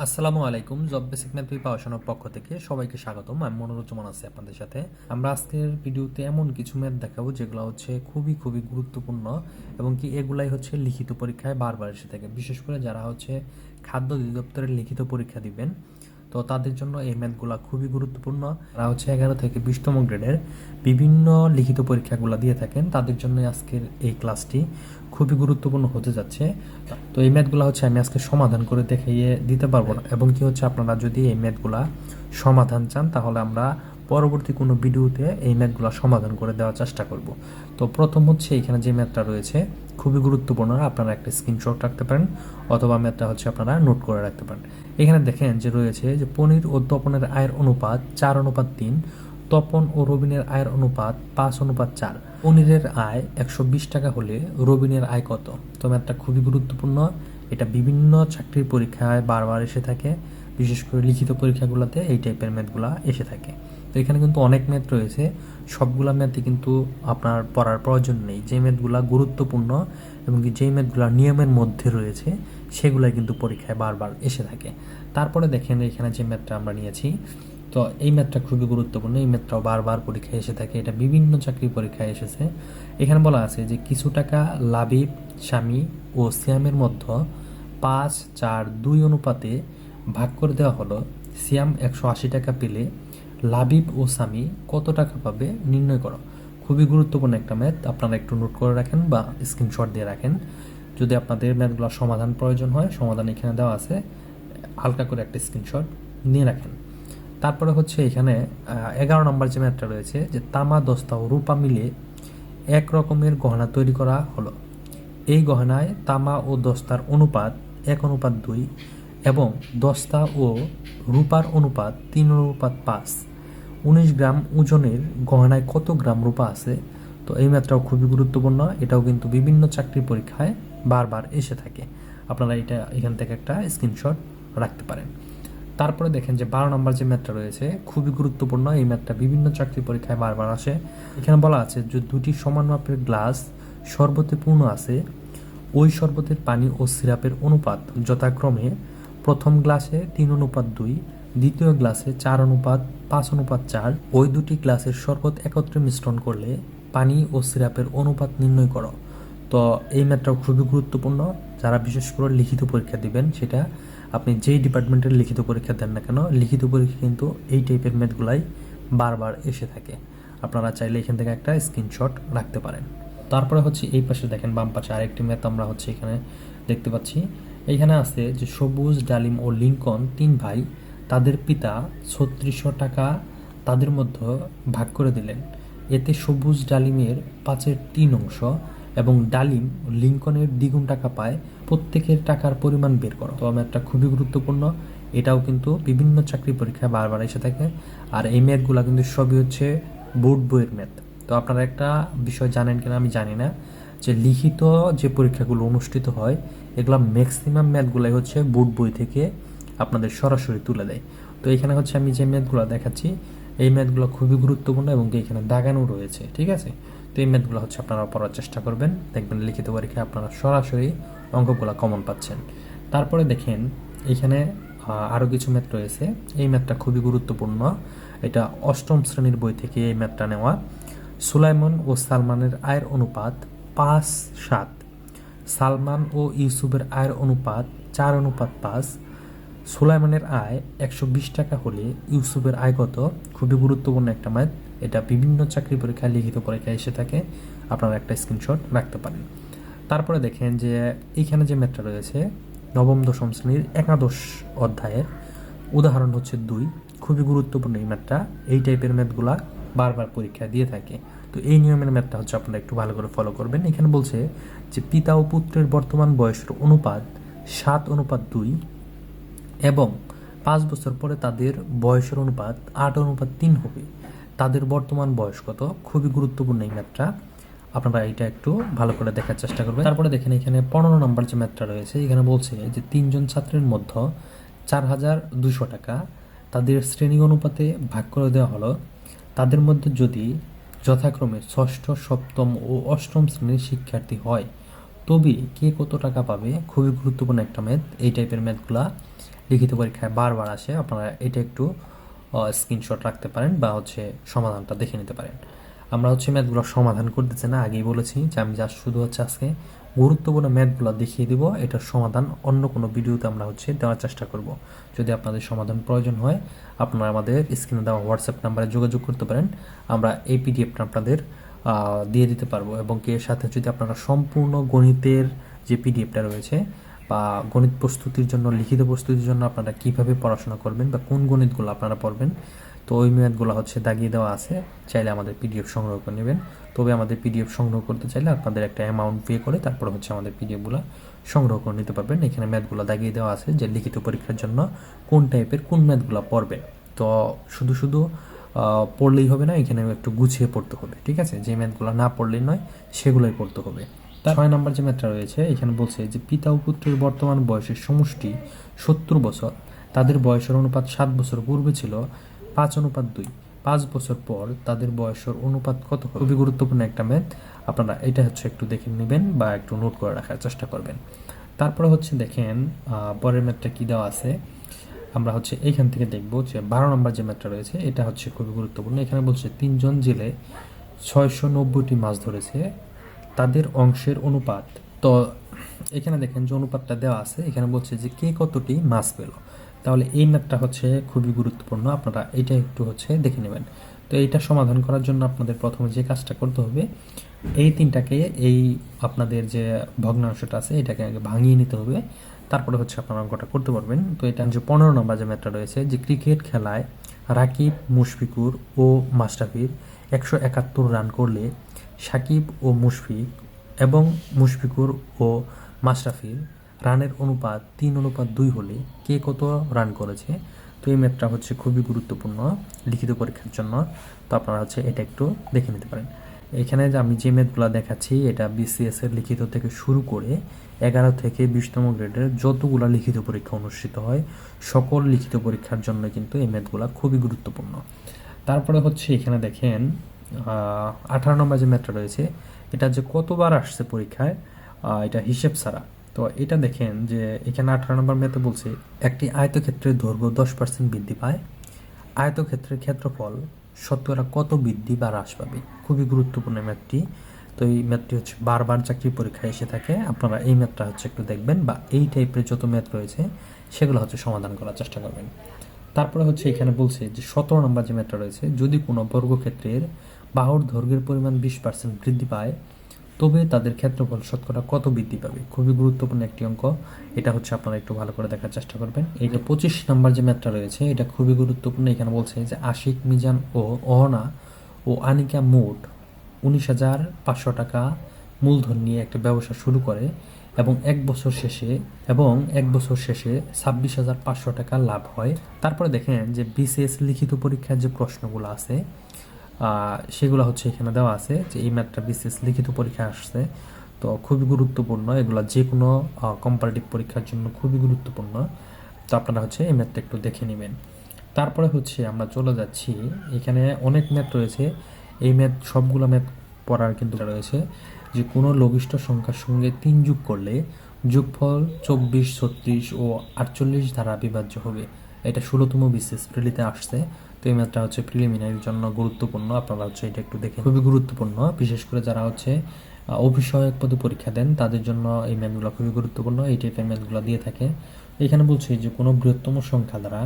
আসসালামু আলাইকুম, job basic math পড়াশোনার পক্ষ থেকে সবাইকে স্বাগতম। আমি মনোরঞ্জমান আছি আপনাদের সাথে। আমরা আজকের ভিডিওতে এমন কিছু ম্যাথ দেখাবো যেগুলো হচ্ছে খুবই খুবই গুরুত্বপূর্ণ এবং কি এগুলাই হচ্ছে লিখিত পরীক্ষায় বারবার এসে থাকে। বিশেষ করে যারা হচ্ছে খাদ্য অধিদপ্তরের লিখিত পরীক্ষা দিবেন তো তাদের জন্য এই ম্যাথগুলো খুবই গুরুত্বপূর্ণ। তারা হচ্ছে এগারো থেকে বিশতম গ্রেডের বিভিন্ন লিখিত পরীক্ষাগুলো দিয়ে থাকেন। তাদের জন্য আজকের এই ক্লাসটি খুবই গুরুত্বপূর্ণ হতে যাচ্ছে। তো এই ম্যাথগুলো হচ্ছে আমি আজকে সমাধান করে দেখাইয়ে দিতে পারব না। এবং কি হচ্ছে, আপনারা যদি এই ম্যাথগুলা সমাধান চান, তাহলে আমরা পরবর্তী কোনো ভিডিওতে এই ম্যাথগুলো সমাধান করে দেওয়ার চেষ্টা করব। তো প্রথম হচ্ছে এখানে যে ম্যাথটা রয়েছে, খুবই গুরুত্বপূর্ণ, আপনারা একটা স্ক্রিনশট রাখতে পারেন অথবা ম্যাথটা হচ্ছে আপনারা নোট করে রাখতে পারেন। এখানে দেখেন যে রয়েছে যে পনির ও তপনের আয়ের অনুপাত চার অনুপাত তিন, তপন ও রবিনের আয়ের অনুপাত পাঁচ অনুপাত চার। পনিরের আয় একশো বিশ টাকা হলে রবিনের আয় কত? তো ম্যাথটা খুবই গুরুত্বপূর্ণ। এটা বিভিন্ন চাকরির পরীক্ষায় বারবার এসে থাকে। বিশেষ করে লিখিত পরীক্ষাগুলোতে এই টাইপের ম্যাথগুলো এসে থাকে। তো এখানে কিন্তু অনেক ম্যাথ রয়েছে। সবগুলা ম্যাথে কিন্তু আপনার পড়ার প্রয়োজন নেই। যে ম্যাথগুলো গুরুত্বপূর্ণ এবং যেই ম্যাথগুলো নিয়মের মধ্যে রয়েছে, সেগুলাই কিন্তু পরীক্ষায় বারবার এসে থাকে। তারপরে দেখেন এখানে যে ম্যাথটা আমরা নিয়েছি, তো এই ম্যাথটা খুবই গুরুত্বপূর্ণ। এই ম্যাথটাও বারবার পরীক্ষায় এসে থাকে। এটা বিভিন্ন চাকরি পরীক্ষায় এসেছে। এখানে বলা আছে যে কিছু টাকা লাবিব স্বামী ও সিয়ামের মধ্যে পাঁচ চার দুই অনুপাতে ভাগ করে দেওয়া হলো। সিয়াম একশো আশি টাকা পেলে লাবিব ও স্বামী কত টাকা পাবে নির্ণয় করো। খুবই গুরুত্বপূর্ণ একটা ম্যাথ, আপনারা একটু নোট করে রাখেন বা স্ক্রিনশট দিয়ে রাখেন। যদি আপনাদের ম্যাথগুলো সমাধান প্রয়োজন হয়, সমাধান এখানে দেওয়া আছে, হালকা করে একটা স্ক্রিনশট নিয়ে রাখেন। তারপরে হচ্ছে এখানে এগারো নম্বর যে ম্যাথটা রয়েছে, যে তামা দস্তা ও রূপা মিলে এক রকমের গহনা তৈরি করা হলো। এই গহনায় তামা ও দস্তার অনুপাত এক অনুপাত দুই এবং দস্তা ও রূপার অনুপাত তিন অনুপাত পাঁচ। উনিশ গ্রাম ওজনের গহনায় কত গ্রাম রূপা আছে? তো এই ম্যাথটাও খুবই গুরুত্বপূর্ণ। এটাও কিন্তু বিভিন্ন চাকরি পরীক্ষায় বারবার এসে থাকে। আপনারা এটা এখান থেকে একটা স্ক্রিনশট রাখতে পারেন। তারপরে দেখেন যে বারো নম্বর যে ম্যাথটা রয়েছে, খুবই গুরুত্বপূর্ণ। এই ম্যাথটা বিভিন্ন চাকরি পরীক্ষায় বারবার আসে। এখানে বলা আছে যে দুটি সমান মাপের গ্লাস শরবতে পূর্ণ আছে। ওই শরবতের পানি ও সিরাপের অনুপাত যথাক্রমে প্রথম গ্লাসে তিন অনুপাত দুই, দ্বিতীয় গ্লাসে চার অনুপাত পাঁচ অনুপাত চার, ওই দুটি গ্লাসের শরবত একত্রে মিশ্রণ করলে পানি ও সিরাপের অনুপাত নির্ণয় করো। তো এই ম্যাথটাও খুবই গুরুত্বপূর্ণ। যারা বিশেষ করে লিখিত পরীক্ষা দিবেন, সেটা আপনি যেই ডিপার্টমেন্টের লিখিত পরীক্ষা দেন না কেন, লিখিত পরীক্ষা কিন্তু এই টাইপের ম্যাথগুলাই বারবার এসে থাকে। আপনারা চাইলে এখান থেকে একটা স্ক্রিনশট রাখতে পারেন। তারপরে হচ্ছে এই পাশে দেখেন বাম পাশে আরেকটি ম্যাথ আমরা হচ্ছে এখানে দেখতে পাচ্ছি। এইখানে আছে যে সবুজ, ডালিম ও লিঙ্কন তিন ভাই তাদের পিতা ছত্রিশশো টাকা তাদের মধ্যে ভাগ করে দিলেন। এতে সবুজ ডালিমের পাঁচের তিন অংশ এবং ডালিম লিঙ্কনের দ্বিগুণ টাকা পায় প্রত্যেকের টাকার পরিমাণ বের করো। তো ম্যাথটা খুবই গুরুত্বপূর্ণ। এটাও কিন্তু বিভিন্ন চাকরি পরীক্ষায় বারবার এসে থাকে। আর এই ম্যাথগুলো কিন্তু সবই হচ্ছে বোর্ড বইয়ের ম্যাথ। তো আপনারা একটা বিষয় জানেন কিনা আমি জানি না। যে লিখিত যে পরীক্ষাগুলো অনুষ্ঠিত হয়, এগুলো ম্যাক্সিমাম ম্যাথগুলাই হচ্ছে বোর্ড বই থেকে আপনাদের সরাসরি তুলে দেয়। তো এখানে হচ্ছে আমি যে ম্যাথগুলো দেখাচ্ছি, এই ম্যাথগুলো খুবই গুরুত্বপূর্ণ এবং এখানে দাগানো রয়েছে, ঠিক আছে? তো এই ম্যাথগুলো হচ্ছে আপনারা পড়ার চেষ্টা করবেন, দেখবেন লিখিত পরীক্ষায় আপনারা সরাসরি অঙ্কগুলো কমন পাচ্ছেন। তারপরে দেখেন, এখানে আরও কিছু ম্যাথ রয়েছে। এই ম্যাথটা খুবই গুরুত্বপূর্ণ। এটা অষ্টম শ্রেণির বই থেকে এই ম্যাথটা নেওয়া। সুলাইমন ও সালমানের আয়ের অনুপাত পাঁচ সাত। সালমান ও ইউসুফের আয়ের অনুপাত চার অনুপাত পাঁচ। সুলাইমানের আয় একশো বিশ টাকা হলে ইউসুফের আয় কত? খুবই গুরুত্বপূর্ণ একটা ম্যাথ এটা বিভিন্ন চাকরি পরীক্ষায়, লিখিত পরীক্ষায় এসে থাকে। আপনারা একটা স্ক্রিনশট রাখতে পারেন। তারপরে দেখেন যে এইখানে যে ম্যাথটা রয়েছে, নবম, দশম শ্রেণির একাদশ অধ্যায়ের উদাহরণ হচ্ছে দুই। খুবই গুরুত্বপূর্ণ এই ম্যাথটা। এই টাইপের ম্যাথগুলা বারবার পরীক্ষা দিয়ে থাকে। তো এই নিয়মের ম্যাথটা হচ্ছে আপনারা একটু ভালো করে ফলো করবেন। এখানে বলছে যে পিতা ও পুত্রের বর্তমান বয়সের অনুপাত সাত অনুপাত দুই এবং পাঁচ বছর পরে তাদের বয়সের অনুপাত আট, অনুপাত তিন হবে। তাদের বর্তমান বয়স কত? খুবই গুরুত্বপূর্ণ এই ম্যাথটা। আপনারা এটা একটু ভালো করে দেখার চেষ্টা করবেন। তারপরে দেখেন এখানে পনেরো নম্বর যে ম্যাথটা রয়েছে, এখানে বলছে যে তিনজন ছাত্রের মধ্যে চার হাজার দুশো টাকা তাদের শ্রেণি অনুপাতে ভাগ করে দেওয়া হলো। তাদের মধ্যে যদি যথাক্রমে ষষ্ঠ, সপ্তম ও অষ্টম শ্রেণির শিক্ষার্থী হয়, তবে কে কত টাকা পাবে? খুবই গুরুত্বপূর্ণ একটা ম্যাথ। এই টাইপের ম্যাথগুলা লিখিত পরীক্ষায় বারবার আসে, আপনারা এটা একটু স্ক্রিনশট রাখতে পারেন বা হচ্ছে সমাধানটা দেখে নিতে পারেন। আমরা হচ্ছে ম্যাথগুলো সমাধান করতেছি না, আগেই বলেছি যে আমি জাস্ট শুধু হচ্ছে আজকে গুরুত্বপূর্ণ ম্যাথগুলো দেখিয়ে দিব এটার সমাধান অন্য কোনো ভিডিওতে আমরা হচ্ছে দেওয়ার চেষ্টা করব। যদি আপনাদের সমাধান প্রয়োজন হয়, আপনারা আমাদের স্ক্রিনে দেওয়া হোয়াটসঅ্যাপ নাম্বারে যোগাযোগ করতে পারেন, আমরা এই পিডিএফটা আপনাদের দিয়ে দিতে পারব। এবং এর সাথে যদি আপনারা সম্পূর্ণ গণিতের যে পিডিএফটা রয়েছে বা গণিত প্রস্তুতির জন্য, লিখিত প্রস্তুতির জন্য আপনারা কীভাবে পড়াশোনা করবেন বা কোন গণিতগুলো আপনারা পড়বেন, তো ওই ম্যাথগুলো হচ্ছে দাগিয়ে দেওয়া আছে। চাইলে আমাদের পিডিএফ সংগ্রহ করে নেবেন। তবে আমাদের পিডিএফ সংগ্রহ করতে চাইলে আপনাদের একটা অ্যামাউন্ট পে করে তারপর হচ্ছে আমাদের পিডিএফগুলো সংগ্রহ করে নিতে পারবেন। এখানে ম্যাথগুলো দাগিয়ে দেওয়া আছে যে লিখিত পরীক্ষার জন্য কোন টাইপের কোন ম্যাথগুলো পড়বেন। তো শুধু শুধু পড়লেই হবে না, এখানে একটু গুছিয়ে পড়তে হবে, ঠিক আছে? যে ম্যাথগুলো না পড়লেই নয়, সেগুলোই পড়তে হবে। ছয় নম্বর যে ম্যাথটা রয়েছে, এখানে বলছে যে পিতা ও পুত্রের বর্তমান বয়সের সমষ্টি সত্তর বছর। তাদের বয়সের অনুপাত সাত বছর পূর্বে ছিল, পাঁচ অনুপাত দুই। পাঁচ বছর পর তাদের বয়সের অনুপাত কত খুবই গুরুত্বপূর্ণ একটা ম্যাথ। আপনারা এটা হচ্ছে একটু দেখে নেবেন বা একটু নোট করে রাখার চেষ্টা করবেন। তারপরে হচ্ছে দেখেন পরের ম্যাথটা কি দেওয়া আছে? আমরা হচ্ছে এইখান থেকে দেখব যে বারো নম্বর যে ম্যাথটা রয়েছে, এটা হচ্ছে খুবই গুরুত্বপূর্ণ। এখানে বলছে তিনজন জেলে ছয়শো নব্বইটি মাছ ধরেছে। তাদের অংশের অনুপাত। তো এখানে দেখেন যে অনুপাতটা দেওয়া আছে, এখানে বলছে যে কে কতটি মাছ পেল। তাহলে এই ম্যাথটা হচ্ছে খুবই গুরুত্বপূর্ণ, আপনারা এটা একটু হচ্ছে দেখে নেবেন। তো এইটা সমাধান করার জন্য আপনাদের প্রথমে যে কাজটা করতে হবে, এই তিনটাকে, এই আপনাদের যে ভগ্নাংশটা আছে, এটাকে আগে ভাঙিয়ে নিতে হবে। তারপরে হচ্ছে আপনারা অঙ্কটা করতে পারবেন। তো এটা যে পনেরো নম্বর যে ম্যাথটা রয়েছে, যে ক্রিকেট খেলায় রাকিব, মুশফিকুর ও মাস্টাফির একশো একাত্তর রান করলে সাকিব ও মুশফিক এবং মুশফিকুর ও মাশরাফির রানের অনুপাত তিন অনুপাত দুই হলে কে কত রান করেছে? তো এই ম্যাথটা হচ্ছে খুবই গুরুত্বপূর্ণ লিখিত পরীক্ষার জন্য। তো আপনারা হচ্ছে এটা একটু দেখে নিতে পারেন। এখানে যে আমি যে ম্যাথগুলো দেখাচ্ছি, এটা বিসিএস এর লিখিত থেকে শুরু করে এগারো থেকে বিশতম গ্রেডের যতগুলো লিখিত পরীক্ষা অনুষ্ঠিত হয়, সকল লিখিত পরীক্ষার জন্য কিন্তু এই ম্যাথগুলো খুবই গুরুত্বপূর্ণ। তারপরে হচ্ছে এখানে দেখেন আঠারো নম্বর যে ম্যাথটা রয়েছে, এটা যে কতবার আসছে পরীক্ষায় এটা হিসেব ছাড়া। তো এটা দেখেন যে এখানে আঠারো নম্বর ম্যাথে বলছে, একটি আয়তক্ষেত্রের দৈর্ঘ্য দশ পার্সেন্ট বৃদ্ধি পায়। আয়তক্ষেত্রের ক্ষেত্রফল শতকরা কত বৃদ্ধি বা হ্রাস পাবে? খুবই গুরুত্বপূর্ণ ম্যাথটি তো এই ম্যাথটি হচ্ছে বারবার চাকরি পরীক্ষায় এসে থাকে। আপনারা এই ম্যাথটা হচ্ছে একটু দেখবেন বা এই টাইপের যত ম্যাথ রয়েছে, সেগুলো হচ্ছে সমাধান করার চেষ্টা করবেন। তারপরে হচ্ছে এখানে বলছে যে সতেরো নম্বর যে ম্যাথটা রয়েছে, যদি কোনো বর্গক্ষেত্রের বাহুর দৈর্ঘ্যের পরিমাণ বিশ পার্সেন্ট বৃদ্ধি পায়, তবে তাদের ক্ষেত্রফল শতকরা কত বৃদ্ধি পাবে? খুবই গুরুত্বপূর্ণ একটি অঙ্ক। এটা হচ্ছে আপনারা একটু ভালো করে দেখার চেষ্টা করবেন। এইটা পঁচিশ নম্বর যে ম্যাথটা রয়েছে, এটা খুবই গুরুত্বপূর্ণ। এখানে বলছে যে আশিক, মিজান ও অহনা ও আনিকা মোট উনিশ হাজার পাঁচশো টাকা মূলধন নিয়ে একটা ব্যবসা শুরু করে এবং এক বছর শেষে এবং এক বছর শেষে ছাব্বিশ হাজার পাঁচশো টাকা লাভ হয়। তারপরে দেখেন যে বিসিএস লিখিত পরীক্ষার যে প্রশ্নগুলো আছে সেগুলো হচ্ছে এখানে দেওয়া আছে যে এই ম্যাথটা বিসিএস লিখিত পরীক্ষা আসছে। তো খুবই গুরুত্বপূর্ণ এগুলো যে কোনো কম্পারেটিভ পরীক্ষার জন্য খুবই গুরুত্বপূর্ণ। তো আপনারা হচ্ছে এই ম্যাথটা একটু দেখে নেবেন। তারপরে হচ্ছে আমরা চলে যাচ্ছি। এখানে অনেক ম্যাথ রয়েছে। এই ম্যাথ, সবগুলো ম্যাথ পড়ার কিন্তু রয়েছে। যে কোনো লঘিষ্ঠ সংখ্যার সঙ্গে তিন যোগ করলে যোগফল চব্বিশ, ছত্রিশ ও আটচল্লিশ দ্বারা বিভাজ্য হবে। এটা ষোলোতম বিশেষ প্রিলিতে আসছে। তো এই ম্যাথটা হচ্ছে প্রিলিমিনারির জন্য গুরুত্বপূর্ণ। আপনারা হচ্ছে এটা একটু দেখে খুবই গুরুত্বপূর্ণ, বিশেষ করে যারা হচ্ছে অভিষয়ক পদে পরীক্ষা দেন, তাদের জন্য এই ম্যাথগুলো খুবই গুরুত্বপূর্ণ, এই টাইপের ম্যাথগুলো দিয়ে থাকে। এখানে বলছে যে কোনো বৃহত্তম সংখ্যা দ্বারা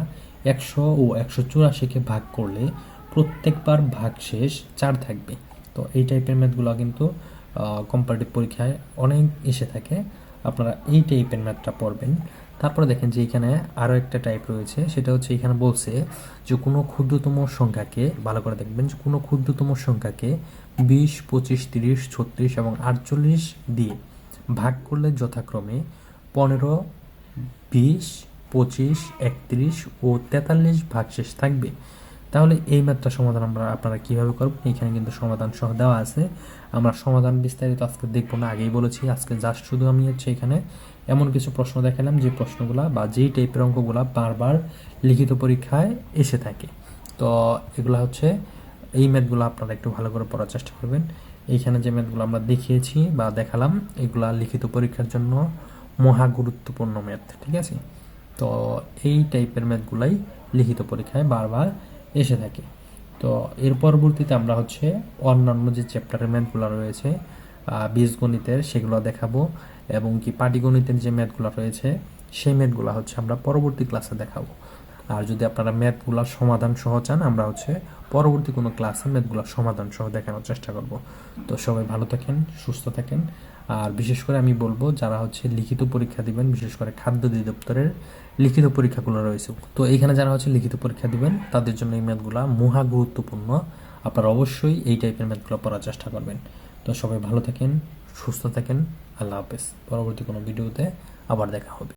একশো ও একশো চুরাশিকে ভাগ করলে প্রত্যেকবার ভাগ শেষ চার থাকবে। তো এই টাইপের ম্যাথগুলো কিন্তু কম্পারেটিভ পরীক্ষায় অনেক এসে থাকে। আপনারা এই টাইপের ম্যাথটা পড়বেন। তারপরে দেখেন যে এখানে আরও একটা টাইপ রয়েছে, সেটা হচ্ছে এখানে বলছে যে কোনো ক্ষুদ্রতম সংখ্যাকে, ভালো করে দেখবেন, যে কোনো ক্ষুদ্রতম সংখ্যাকে বিশ, পঁচিশ, তিরিশ, ছত্রিশ এবং আটচল্লিশ দিয়ে ভাগ করলে যথাক্রমে পনেরো, বিশ, পঁচিশ, একত্রিশ ও তেতাল্লিশ ভাগশেষ থাকবে। তাহলে এই ম্যাথটা সমাধান আমরা আপনারা কীভাবে করবেন এখানে কিন্তু সমাধান সহ দেওয়া আছে। আমরা সমাধান বিস্তারিত আজকে দেখব না, আগেই বলেছি, আজকে জাস্ট শুধু আমি হচ্ছে এখানে এমন কিছু প্রশ্ন দেখালাম যে প্রশ্নগুলা বা যেই টাইপের অঙ্কগুলা বারবার লিখিত পরীক্ষায় এসে থাকে। তো এগুলা হচ্ছে এই ম্যাথগুলো আপনারা একটু ভালো করে পড়ার চেষ্টা করবেন। এইখানে যে ম্যাথগুলো আমরা দেখিয়েছি বা দেখালাম, এগুলা লিখিত পরীক্ষার জন্য মহা গুরুত্বপূর্ণ ম্যাথ ঠিক আছে? তো এই টাইপের ম্যাথগুলাই লিখিত পরীক্ষায় বারবার এসে থাকে। তো এর পরবর্তীতে আমরা হচ্ছে অন্যান্য যে চ্যাপ্টারের ম্যাথগুলো রয়েছে বীজগণিতের সেগুলো দেখাবো এবং কি পাটিগণিতের যে ম্যাথগুলো রয়েছে, সেই ম্যাথগুলো হচ্ছে আমরা পরবর্তী ক্লাসে দেখাবো। আর যদি আপনারা ম্যাথগুলোর সমাধান সহ চান, আমরা হচ্ছে পরবর্তী কোনো ক্লাসে ম্যাথগুলোর সমাধান সহ দেখানোর চেষ্টা করব। তো সবাই ভালো থাকেন, সুস্থ থাকেন। আর বিশেষ করে আমি বলব, যারা হচ্ছে লিখিত পরীক্ষা দিবেন, বিশেষ করে খাদ্য অধিদপ্তরের লিখিত পরীক্ষাগুলো রয়েছে। তো এখানে যারা হচ্ছে লিখিত পরীক্ষা দিবেন, তাদের জন্য এই ম্যাথগুলো মহা গুরুত্বপূর্ণ। আপনারা অবশ্যই এই টাইপের ম্যাথগুলো পড়ার চেষ্টা করবেন। তো সবাই ভালো থাকেন সুস্থ থাকেন আল্লাহ হাফেজ। পরবর্তী কোনো ভিডিওতে আবার দেখা হবে।